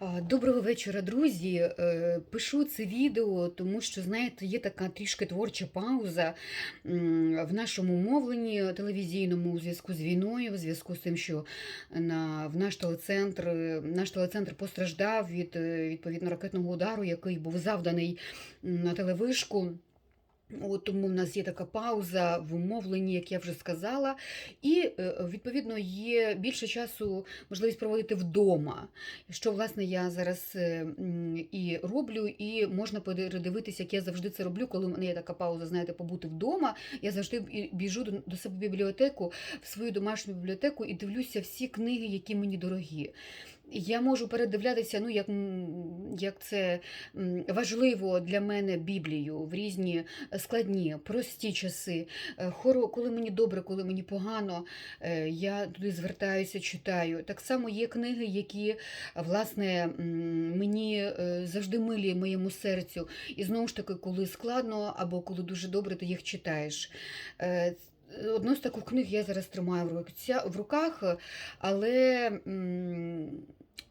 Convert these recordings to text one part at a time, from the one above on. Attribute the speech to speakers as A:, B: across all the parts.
A: Доброго вечора, друзі. Е, Пишу це відео, тому що, знаєте, є така трішки творча пауза в нашому мовленні телевізійному у зв'язку з війною, в зв'язку з тим, що на, в наш телецентр, наш телецентр постраждав від е, відповідно ракетного удару, який був завданий на телевишку. От тому в нас є така пауза в умовленні, як я вже сказала, і е, відповідно є більше часу можливість проводити вдома, що власне я зараз е, і роблю, і можна передивитися, як я завжди це роблю, коли в мене є така пауза, знаєте, побути вдома. Я завжди біжу до- себе в бібліотеку, в свою домашню бібліотеку і дивлюся всі книги, які мені дорогі. Я можу передивлятися, ну як, як це важливо для мене Біблію в різні складні, прості часи. Е, Хоро, коли мені добре, коли мені погано, е, я туди звертаюся, читаю. Так само є книги, які власне мені е, завжди милі моєму серцю. І знову ж таки, коли складно або коли дуже добре, ти їх читаєш. Е, Одну з таких книг я зараз тримаю в руках, але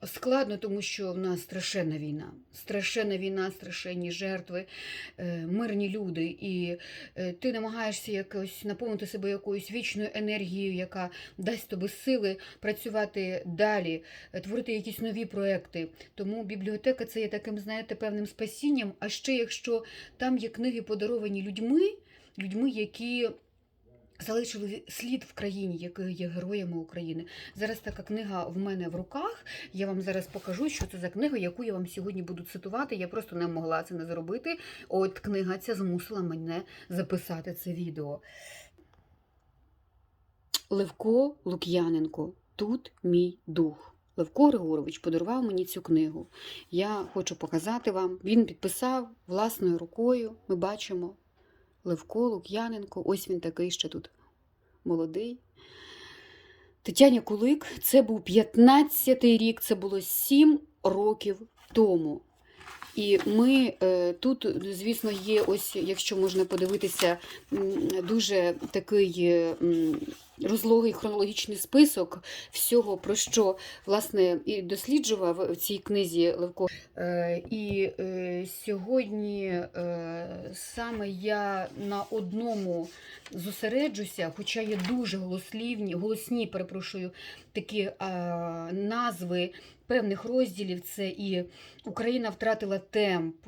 A: складно, тому що в нас страшенна війна. Страшенна війна, страшенні жертви, е, мирні люди. І е, ти намагаєшся якось наповнити себе якоюсь вічною енергією, яка дасть тобі сили працювати далі, е, творити якісь нові проекти. Тому бібліотека це є таким, знаєте, певним спасінням. А ще якщо там є книги, подаровані людьми, людьми, які. Залишили слід в країні, які є героями України. Зараз така книга в мене в руках. Я вам зараз покажу, що це за книга, яку я вам сьогодні буду цитувати. Я просто не могла це не зробити. От книга ця змусила мене записати це відео. Левко Лук'яненко. Тут мій дух. Левко Григорович подарував мені цю книгу. Я хочу показати вам. Він підписав власною рукою. Ми бачимо Левко Лук'яненко. Ось він такий ще тут молодий. Тетяня Кулик, це був 15-й рік, це було 7 років тому. І ми е, тут, звісно, є ось, якщо можна подивитися, дуже такий е, розлогий хронологічний список всього, про що власне і досліджував в цій книзі Левко. Е, І сьогодні саме я на одному зосереджуся, хоча є дуже голослівні, голосні, перепрошую, такі назви певних розділів. Це і Україна втратила темп.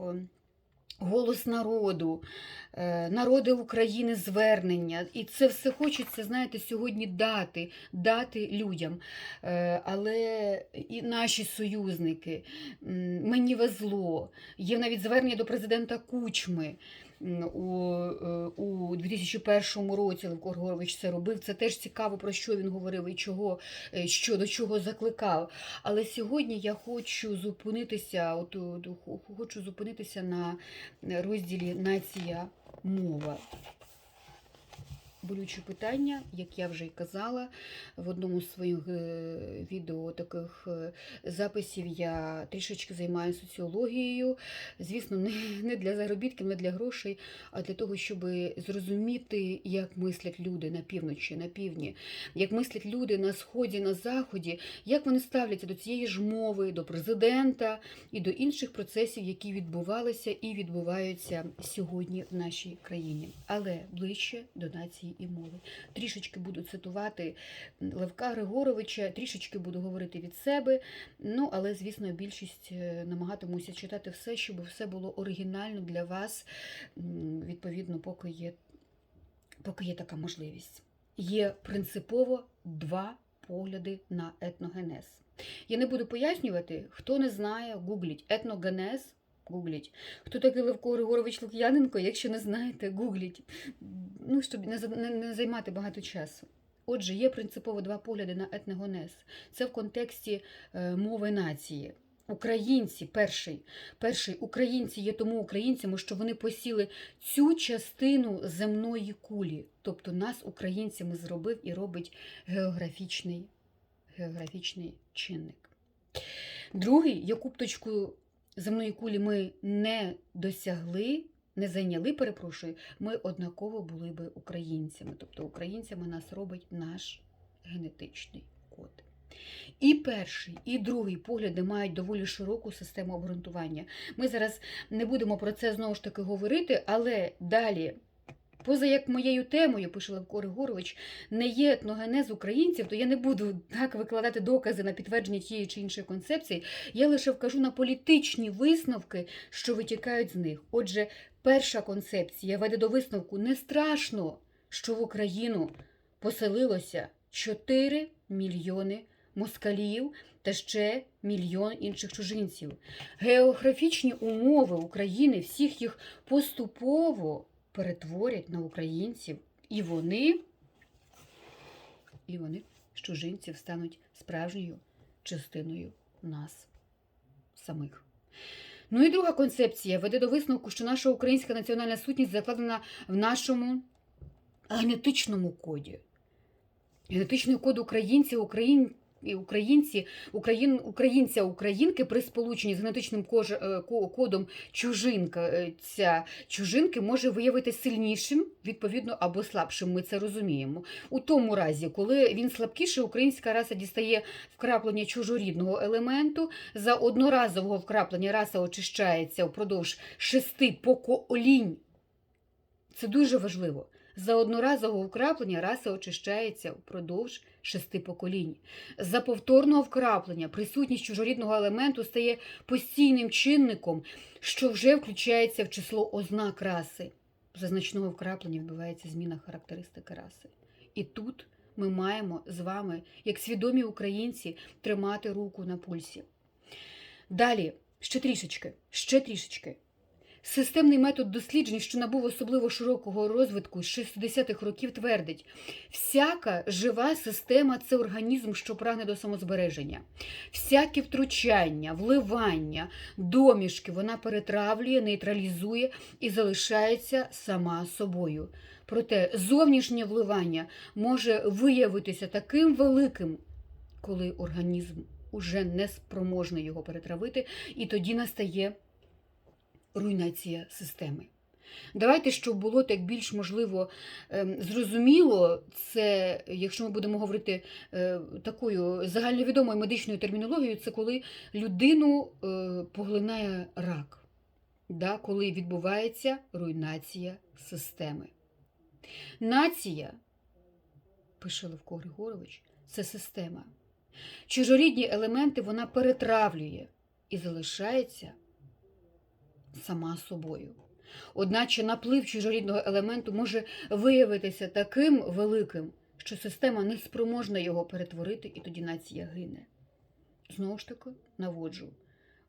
A: Голос народу, е, народи України звернення. І це все хочеться, знаєте, сьогодні дати, дати людям. Е, Але і наші союзники, мені везло. Є навіть звернення до президента Кучми. У, е, у 2001 році Левко Григорович це робив. Це теж цікаво, про що він говорив і чого, е, що, до чого закликав. Але сьогодні я хочу зупинитися, от, от, хо- хочу зупинитися на розділі Нація мова. Болюче питання, як я вже й казала, в одному з своїх е, відео таких е, записів я трішечки займаюся соціологією. Звісно, не, для заробітків, не для грошей, а для того, щоб зрозуміти, як мислять люди на півночі, на півдні, як мислять люди на сході, на заході, як вони ставляться до цієї ж мови, до президента і до інших процесів, які відбувалися і відбуваються сьогодні в нашій країні, але ближче до нації і мови. Трішечки буду цитувати Левка Григоровича, трішечки буду говорити від себе. Ну, але, звісно, більшість е, намагатимуся читати все, щоб все було оригінально для вас, відповідно, поки є, поки є така можливість. Є принципово два погляди на етногенез. Я не буду пояснювати, хто не знає, гугліть етногенез. Гугліть. Хто такий Левко Григорович Лук'яненко, якщо не знаєте, гугліть. Ну, щоб не, займати багато часу. Отже, є принципово два погляди на етногенез. Це в контексті е, мови нації. Українці, перший, перший українці є тому українцями, що вони посіли цю частину земної кулі. Тобто нас українцями зробив і робить географічний, географічний чинник. Другий, яку б точку земної кулі ми не досягли, не зайняли, перепрошую, ми однаково були би українцями. Тобто українцями нас робить наш генетичний код. І перший, і другий погляди мають доволі широку систему обґрунтування. Ми зараз не будемо про це знову ж таки говорити, але далі. Поза як моєю темою, пише Левко Григорович, не є етногенез українців, то я не буду так викладати докази на підтвердження тієї чи іншої концепції. Я лише вкажу на політичні висновки, що витікають з них. Отже, перша концепція веде до висновку не страшно, що в Україну поселилося 4 мільйони москалів та ще мільйон інших чужинців. Географічні умови України всіх їх поступово перетворять на українців, і вони, і вони чужинців стануть справжньою частиною нас самих. Ну і друга концепція веде до висновку, що наша українська національна сутність закладена в нашому генетичному коді. Генетичний код українців, україн... і українці, україн... українця, українки при сполученні з генетичним е, кодом чужинка, е, ця чужинки може виявити сильнішим, відповідно, або слабшим. Ми це розуміємо. У тому разі, коли він слабкіший, українська раса дістає вкраплення чужорідного елементу. За одноразового вкраплення раса очищається впродовж шести поколінь. Це дуже важливо. За одноразового вкраплення раса очищається впродовж шести поколінь. За повторного вкраплення присутність чужорідного елементу стає постійним чинником, що вже включається в число ознак раси. За значного вкраплення відбувається зміна характеристики раси. І тут ми маємо з вами, як свідомі українці, тримати руку на пульсі. Далі, ще трішечки, ще трішечки. Системний метод досліджень, що набув особливо широкого розвитку з 60-х років, твердить, всяка жива система це організм, що прагне до самозбереження. Всякі втручання, вливання, домішки вона перетравлює, нейтралізує і залишається сама собою. Проте зовнішнє вливання може виявитися таким великим, коли організм уже не спроможний його перетравити, і тоді настає руйнація системи. Давайте, щоб було так більш можливо ем, зрозуміло, це, якщо ми будемо говорити е, такою загальновідомою медичною термінологією, це коли людину е, поглинає рак, да, коли відбувається руйнація системи. Нація, пише Левко Григорович, це система. Чужорідні елементи вона перетравлює і залишається сама собою. Одначе наплив чужорідного елементу може виявитися таким великим, що система не спроможна його перетворити, і тоді нація гине. Знову ж таки, наводжу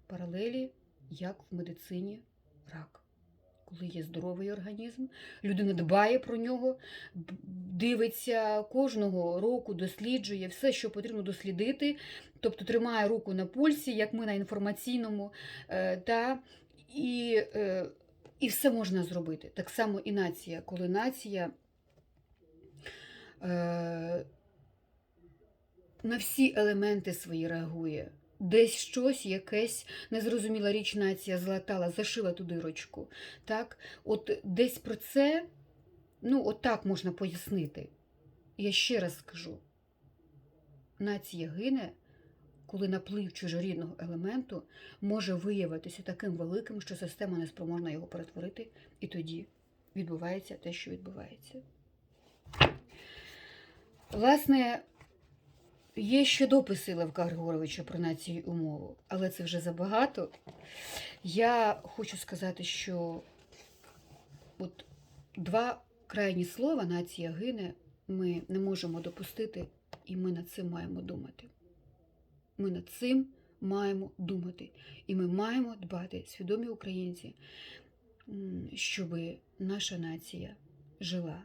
A: паралелі, як в медицині рак. Коли є здоровий організм, людина дбає про нього, дивиться кожного року, досліджує все, що потрібно дослідити, тобто тримає руку на пульсі, як ми на інформаційному, е, та і, е, і все можна зробити. Так само і нація, коли нація е, на всі елементи свої реагує. Десь щось, якесь незрозуміла річ нація златала, зашила ту дирочку. Так? От десь про це, ну, от так можна пояснити. Я ще раз скажу: нація гине, коли наплив чужорідного елементу може виявитися таким великим, що система не спроможна його перетворити, і тоді відбувається те, що відбувається. Власне, є ще дописи Левка Григоровича про націю і умову, але це вже забагато. Я хочу сказати, що от два крайні слова нація гине ми не можемо допустити, і ми над цим маємо думати. Ми над цим маємо думати. І ми маємо дбати, свідомі українці, щоб наша нація жила.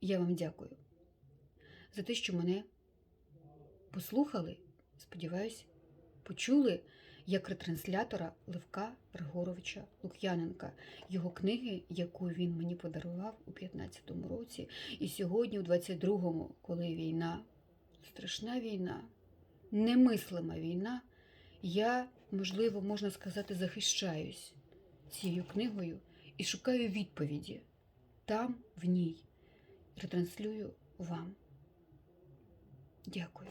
A: Я вам дякую за те, що мене послухали, сподіваюсь, почули як ретранслятора Левка Григоровича Лук'яненка, його книги, яку він мені подарував у 15-му році, і сьогодні, у 22-му, коли війна, страшна війна, немислима війна, я, можливо, можна сказати, захищаюсь цією книгою і шукаю відповіді там, в ній, ретранслюю вам. Дякую.